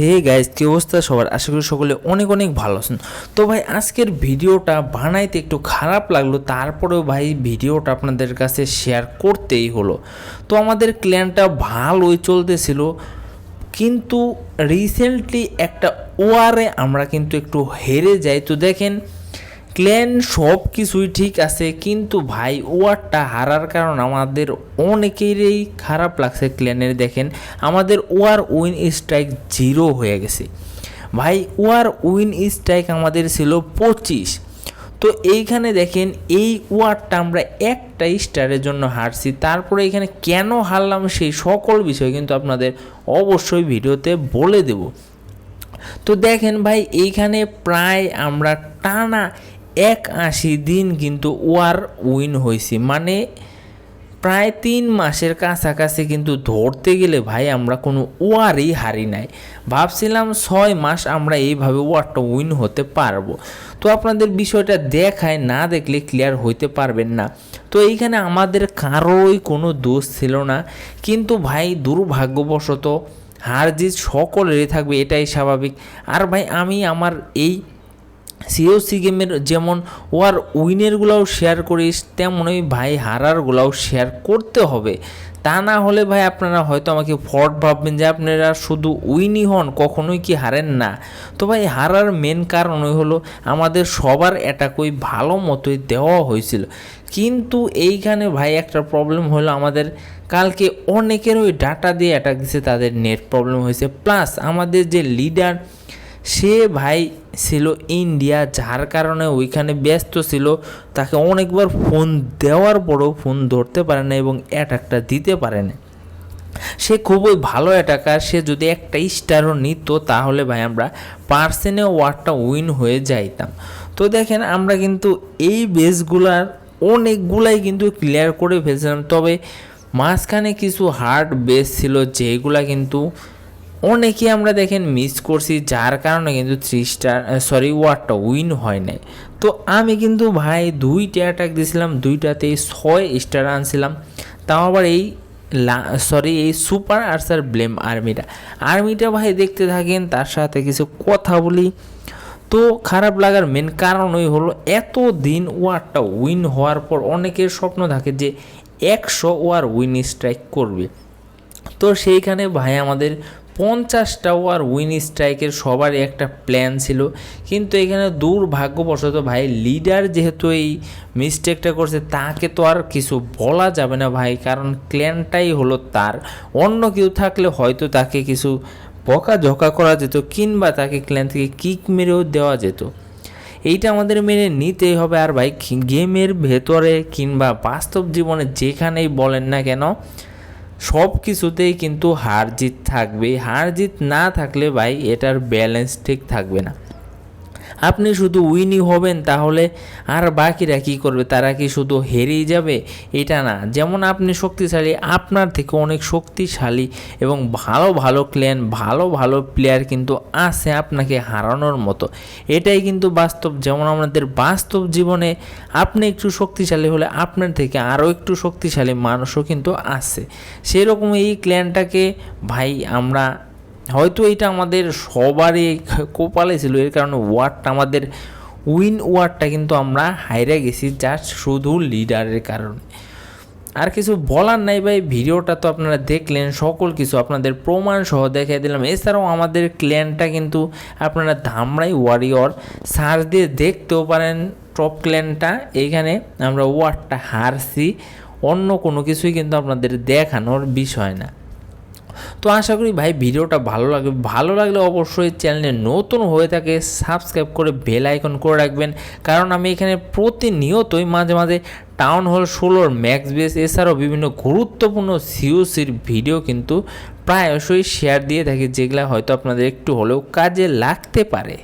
Hey guys কী অবস্থা সবার? আশা করি সকলে অনেক অনেক ভালো আছেন। তো ভাই, আজকের ভিডিওটা বানাইতে একটু খারাপ লাগল, তারপরেও ভাই ভিডিওটা আপনাদের কাছে শেয়ার করতেই হলো। তো আমাদের ক্ল্যানটা ভালোই চলতেছিল, কিন্তু রিসেন্টলি একটা ওয়ারে আমরা কিন্তু একটু হেরে যাই। তো দেখেন ক্ল্যান সব কিছুই ঠিক আছে, কিন্তু ভাই, ওয়ারটা হারার কারণ আমাদের অনেকেরই খারাপ লাগছে ক্ল্যানের দেখেন। আমাদের ওয়ার উইন স্ট্রাইক জিরো হয়ে গেছে। ভাই, ওয়ার উইন স্ট্রাইক আমাদের ছিল পঁচিশ। তো এইখানে দেখেন, এই ওয়ার্ডটা আমরা একটা স্টারের জন্য হারছি। তারপরে এখানে কেন হারলাম সেই সকল বিষয় কিন্তু আপনাদের অবশ্যই ভিডিওতে বলে দেব। তো দেখেন ভাই, এইখানে প্রায় আমরা টানা এক আশি দিন কিন্তু ওয়ার উইন হয়েছে মানে প্রায় তিন মাসের কাছাকাছি কিন্তু ধরতে গেলে ভাই আমরা কোনো ওয়ারই হারি নাই। ভাবছিলাম ছয় মাস আমরা এইভাবে ওয়ারটা উইন হতে পারব। তো আপনাদের বিষয়টা দেখায়, না দেখলে ক্লিয়ার হইতে পারবেন না। তো এইখানে আমাদের কারোই কোনো দোষ ছিল না। কিন্তু ভাই দুর্ভাগ্যবশত হার জিত সকলেরই থাকবে, এটাই স্বাভাবিক। আর ভাই আমি আমার এই সিওসি গেমের যেমন ওয়ার উইনেরগুলোও শেয়ার করিস, তেমনই ভাই হারারগুলোও শেয়ার করতে হবে। তা না হলে ভাই আপনারা হয়তো আমাকে ফট ভাববেন যে আপনারা শুধু উইনই হন, কখনোই কি হারেন না। তো ভাই হারার মেন কারণই হলো আমাদের সবার অ্যাটাকই ভালো মতোই দেওয়া হয়েছিল। কিন্তু এইখানে ভাই একটা প্রবলেম হলো আমাদের, কালকে অনেকের ওই ডাটা দিয়ে অ্যাটাক দিছে, তাদের নেট প্রবলেম হয়েছে। প্লাস আমাদের যে লিডার সে ভাই ছিল ইন্ডিয়া, যার কারণে ওইখানে ব্যস্ত ছিল। তাকে অনেকবার ফোন দেওয়ার পরও ফোন ধরতে পারে না এবং অ্যাটাকটা দিতে পারে না সে খুবই ভালো অ্যাটাকার সে যদি একটা স্টারও নিত তাহলে ভাই আমরা পার্সেনে ওয়ার্ডটা উইন হয়ে যাইতাম। তো দেখেন, আমরা কিন্তু এই বেসগুলার অনেকগুলাই কিন্তু ক্লিয়ার করে ফেলছিলাম। তবে মাঝখানে কিছু হার্ড বেস ছিল যেগুলা কিন্তু অনেকে আমরা দেখেন মিস করছি, যার কারণে কিন্তু থ্রি স্টার সরি ওয়ারটা উইন হয় নাই। তো আমি কিন্তু ভাই দুইটা অ্যাটাক দিয়েছিলাম দুইটাতেই ছয় স্টার আনছিলাম। তাও আবার এই সরি এই সুপার আর্সার ব্লেম আর্মিটা আর্মিটা ভাই দেখতে থাকেন, তার সাথে কিছু কথা বলি। তো খারাপ লাগার মেন কারণই হলো এত দিন ওয়ারটা উইন হওয়ার পর অনেকের স্বপ্ন থাকে যে একশো ওয়ার উইন স্ট্রাইক করবে। তো সেইখানে ভাই আমাদের পঞ্চাশটা ওয়ার উইন স্ট্রাইকের সবারই একটা প্ল্যান ছিল। কিন্তু এখানে দুর্ভাগ্যবশত ভাই লিডার যেহেতু এই মিস্টেকটা করছে, তাকে তো আর কিছু বলা যাবে না ভাই, কারণ ক্ল্যানটাই হলো তার। অন্য কেউ থাকলে হয়তো তাকে কিছু বকা ঝকা করা যেত, কিংবা তাকে ক্ল্যান থেকে কিক মেরেও দেওয়া যেত। এইটা আমাদের মেনে নিতেই হবে। আর ভাই, গেমের ভেতরে কিংবা বাস্তব জীবনে যেখানেই বলেন না কেন সব কিছুতেই কিন্তু হার জিত থাকবে হার জিত না থাকলে ভাই এটার ব্যালেন্স ঠিক থাকবে না। আপনি শুধু উইনই হবেন, তাহলে আর বাকিরা কী করবে? তারা কি শুধু হেরেই যাবে? এটা না। যেমন আপনি শক্তিশালী, আপনার থেকে অনেক শক্তিশালী এবং ভালো ভালো ক্ল্যান ভালো ভালো প্লেয়ার কিন্তু আছে আপনাকে হারানোর মতো। এটাই কিন্তু বাস্তব। যেমন আমাদের বাস্তব জীবনে আপনি একটু শক্তিশালী হলে আপনার থেকে আরও একটু শক্তিশালী মানুষও কিন্তু আছে। সেরকম এই ক্ল্যানটাকে ভাই, আমরা হয়তো এটা আমাদের সবারই কোপালে ছিল, এর কারণে ওয়ার্ডটা আমাদের উইন ওয়ার্ডটা কিন্তু আমরা হাইরে গেছি জাস্ট শুধু লিডারের কারণে। আর কিছু বলার নাই ভাই, ভিডিওটা তো আপনারা দেখলেন, সকল কিছু আপনাদের প্রমাণ সহ দেখাই দিলাম। এছাড়াও আমাদের ক্ল্যানটা কিন্তু আপনারা ধামরাই ওয়ারিয়র সার্চ দিয়ে দেখতেও পারেন টপ ক্ল্যানটা এইখানে আমরা ওয়ার্ডটা হারছি, অন্য কোনো কিছুই কিন্তু আপনাদের দেখানোর বিষয় না। তো আশা করি ভাই ভিডিওটা ভালো লাগবে। ভালো লাগলে অবশ্যই চ্যানেলে নতুন হয়ে থাকে সাবস্ক্রাইব করে বেল আইকন করে রাখবেন। কারণ আমি এখানে প্রতিনিয়তই মাঝে মাঝে টাউন হল ষোলোর ম্যাক্স বেস এছাড়াও বিভিন্ন গুরুত্বপূর্ণ সিওসির ভিডিও কিন্তু প্রায়শই শেয়ার দিয়ে থাকি, যেগুলো হয়তো আপনাদের একটু হলেও কাজে লাগতে পারে।